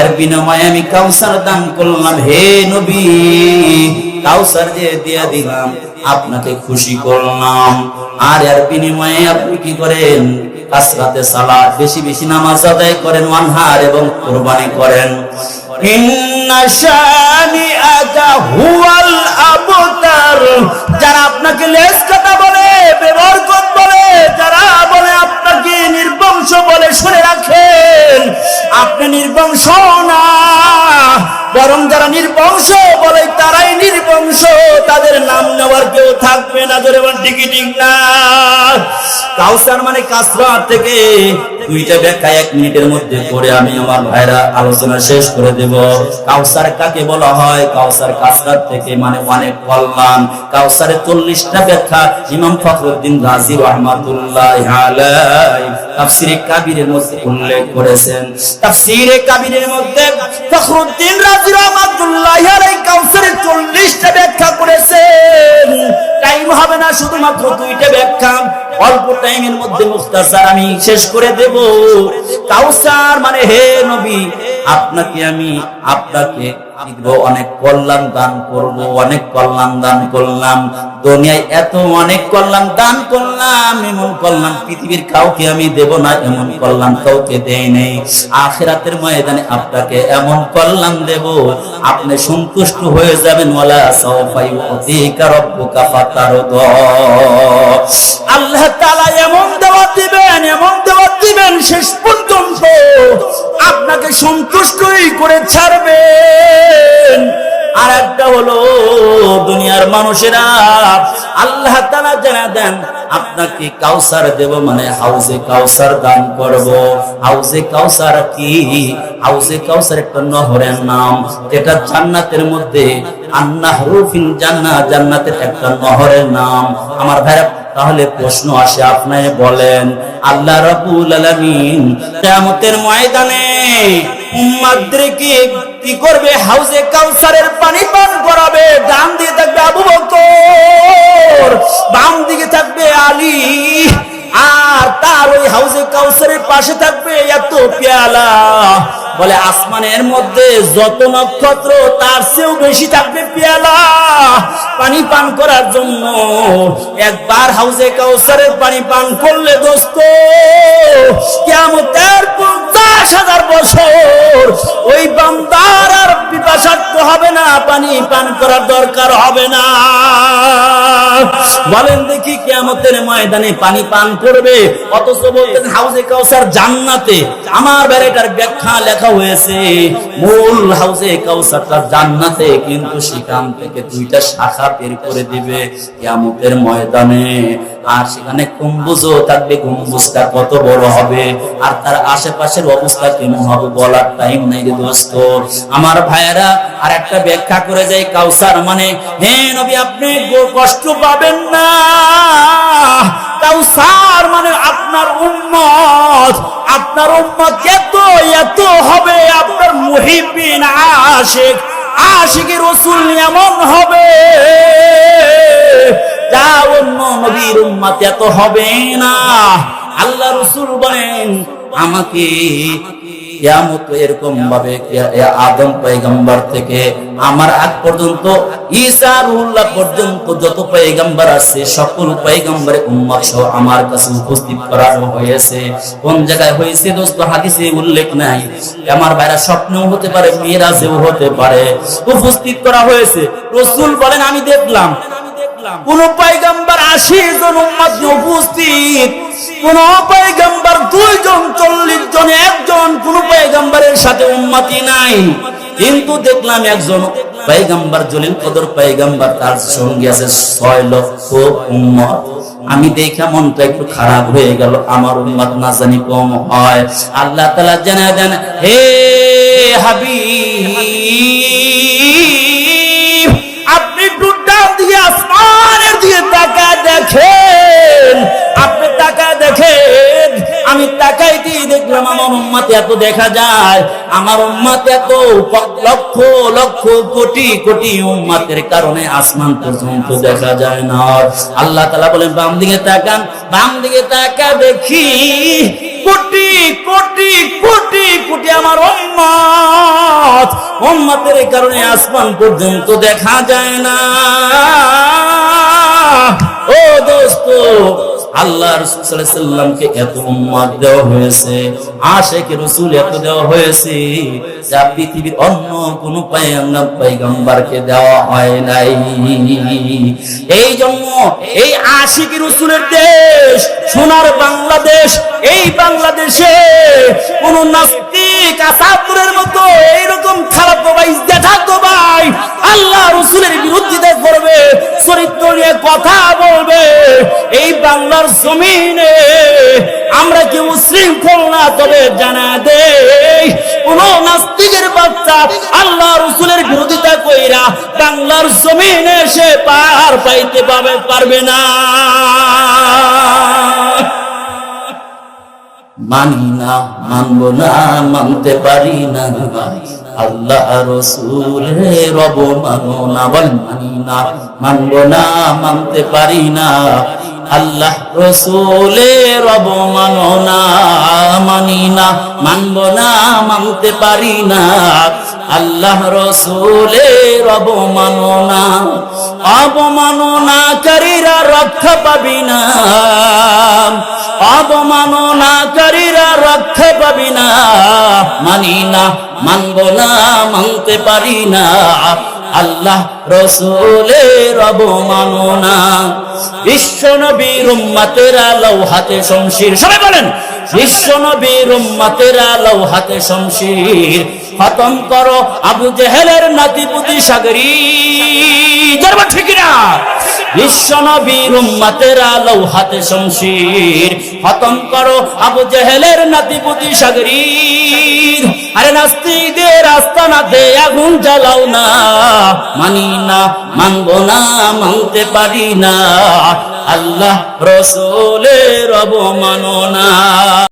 এর বিনিময়ে আমি কাউসার দান করলাম। হে নবী, কাউসার যে দিয়ে দিলাম, আপনাকে খুশি করলাম। আর এর বিনিময়ে আপনি কি করেন? কাসরাতে সালাত, বেশি বেশি নামাজ আদায় করেন ওয়ানহার এবং কোরবানি করেন। যারা আপনাকে লেস কথা বলে, বেবরকত বলে, যারা বলে আপনাকে নির্বংশ নির্বংশ না। বরং যারা নির্বংশ বলে, তারাই নির্বংশ। তাদের নাম নেওয়ার কেউ থাকবে না। ধরে ঠিকই, ঠিক না। কাউসার মানে কাসরা থেকে দুইটা ব্যাখ্যা এক মিনিটের মধ্যে করে আমি আমার ভাইরা আলোচনা শেষ করে দেব। কাউসার কাকে বলা হয়? কাউসার কাসরাত থেকে মানে অনেক কল্যাণ। কাউসারের চল্লিশটা ব্যাখ্যা ইমাম ফখরুদ্দিন রাজি রহমাতুল্লাহ তাফসিরে কাবিরের মধ্যে উল্লেখ করেছেন। তাফসিরে কাবিরের মধ্যে ফখরুদ্দিন রাজি রহমাতুল্লাহ আলাই কাউসারের চল্লিশটা ব্যাখ্যা করেছেন। টাইম হবে না, শুধুমাত্র দুইটা ব্যাখ্যা। অল্প টাইমের মধ্যে মুখতাসার আমি শেষ করে দেব। কাউসার মানে হে নবী আপনাকে আমি আপনাকে দিব, অনেক কল্যাণ দান করব অনেক কল্যাণ দান করলাম। দুনিয়ায় এত অনেক কল্যাণ দান করলাম এমন কল্যাণ পৃথিবীর কাউকে আমি দেব না এমন কল্যাণ কাউকে দেই নেই। আখেরাতের ময়দানে আপনাকে এমন কল্যাণ দেব আপনি সন্তুষ্ট হয়ে যাবেন। ওয়ালা সাওফাই ওয়াতিকা রাব্বুকা ফাতারদা। আল্লাহ তাআলা এমন দেওয়া দিবেন এমন দেওয়া দিবেন শেষ পর্যন্ত আপনাকে সন্তুষ্টই করে ছাড়বেন আর একটা হলো, দুনিয়ার মানুষেরা আল্লাহ তাআলা জানা দেন, আপনাকে কাউসার দেব মানে হাউজে কাউসার দান করব। হাউজে কাউসার কি? হাউজে কাউসার একটা নহরের নাম। যেটা জান্নাতের মধ্যে আন্নাহরুফিন জান্নাত জান্নাতের একটা নহরের নাম। আমার ভাইরা, তাহলে প্রশ্ন আসে আপনি বলেন, আল্লাহ রাব্বুল আলামিন কিয়ামতের ময়দানে কি করবে? কাউসারের পানি পান করাবে। ডান দিয়ে থাকবে আবু বকর, বাম দিকে থাকবে আলী, আর তার ওই কাউসারের পাশে থাকবে এত পেয়ালা বলে আসমানের মধ্যে যত নক্ষত্র, তার চেয়েও বেশি থাকবে পেয়ালা। পানি পান করার জন্য একবার হাউজে কাউসারের পানি পান করলে দোস্ত কেমন বছর ওই বান্দার আর পিপাসার্থ হবে না, পানি পান করার দরকার হবে না। বলেন দেখি কেমতের ময়দানে পানি পান করবে, অথচ বলতেন হাউজে কাউসার জান্নাতে আমার বেড়েটার ব্যাখ্যা লেখা হয়েছে, মূল হাউজে কাউসারটা জান্নাতে, কিন্তু সেখান থেকে দুইটা শাখা বের করে দিবে কেমতের ময়দানে। আর সেখানে গম্বুজও থাকবে, গম্বুজটা কত বড় হবে আর তার আশেপাশের অবস্থা কেমন হবে বলার টাইম নাই রে দোস্ত। আমার ভাইয়েরা আর একটা ব্যাখ্যা করে যায় কাউসার মানে হে নবী, আপনি কষ্ট পাবেন না। কাউসার মানে আপনার উম্মত আপনার উম্মত এত এত হবে, আপনার মুহিবিন আশিক আশিকি রসুল এমন হবে। নবীর উম্মত এত হবে না। আল্লাহ রসুল বলেন, আমাকে এরকম ভাবে আদম পয়গম্বর থেকে আমার আগ পর্যন্ত পর্যন্ত যত পয়গম্বর সকল উম্মত সহ আমার কাছে উপস্থিত হয়েছে। কোন জায়গায় হয়েছে দোস্ত? হাদিসে উল্লেখ নাই। আমার ভাইরা স্বপ্নেও হতে পারে মেয়েরাজেও হতে পারে। উপস্থিত করা হয়েছে। রসুল বলেন, আমি দেখলাম, কোন পয়গম্বর উপস্থিত। কোন দুইজন, চল্লিশ জন, একজন, কোন সাথে নাই। কিন্তু দেখলাম একজন জলিল কদর তার সঙ্গে আছে ছয় লক্ষ আমি দেখা মনটা একটু খারাপ হয়ে গেল, আমার উম্মত না জানি কম হয়। আল্লাহ তালা জানা দেন, হে হাবিব দেখেন, আপনি তাকা দেখেন, আমি তাকাই দিয়ে দেখলাম আমার উম্মাত এত দেখা যায়, আমার উম্মাত এত লক্ষ লক্ষ, কোটি কোটি উম্মাতের কারণে আসমান পর্যন্ত দেখা যায় না। আল্লাহ তালা বলেন, বাম দিকে তাকান, বাম দিকে তাকা দেখি, কোটি কোটি কোটি কোটি আমার উম্মত, উম্মাতের কারণে আসমান পর্যন্ত দেখা যায় না। ও দোস্ত, আল্লাহ এত উম্মত দেওয়া হয়েছে আশেখ রসুল এত দেওয়া হয়েছে, যা পৃথিবীর অন্য কোন দেওয়া হয় নাই। এই জন্য এই আশিক রসুলের দেশ, সোনার বাংলাদেশ, এই বাংলাদেশে কোন নাস্তিক মতো এইরকম খারাপ ভাই দেখাতো ভাই, আল্লাহ রসুলের চরিত্র নিয়ে কথা বলবে, এই বাংলার জমিনে আমরা কি উশৃঙ্খল না? তবে জানা দে, কোন নাস্তিকের বাচ্চা আল্লাহ রসুলের বিরোধিতা কইরা বাংলার জমিনে সে পার পাইতে পাবে, পারবে না। মানি না, মানব না, মানতে পারি না। আল্লাহ রসুলের রব মানো না, বল মানি না, মানব না, মানতে পারি না। আল্লাহ রসুলে রব মানো না, মানি না, মানব না, মানতে পারি না। আল্লাহ রসুলে রব মানো না অবমাননাকারীরা রক্ষা পাবি না। অবমাননাকারীরা রক্ষা পাবি না। মানি না, মানব না, মানতে পারি না। আল্লাহ রসুলের অবমাননা। বিশ্ব নবীর উম্মাতেরা লৌহাতে শমশির। সবাই বলেন, বিশ্ব নবীর উম্মাতেরা লৌহাতে শমশির। খতম করো আবু জেহেলের নাতিপুতি সাগরী। দরবার ঠিক না বিশ্ব খতম করো আবু জেহেলের আরে না। মানি না, মানবো না, মানতে পারি না। আল্লাহ রসুলের অবমাননা।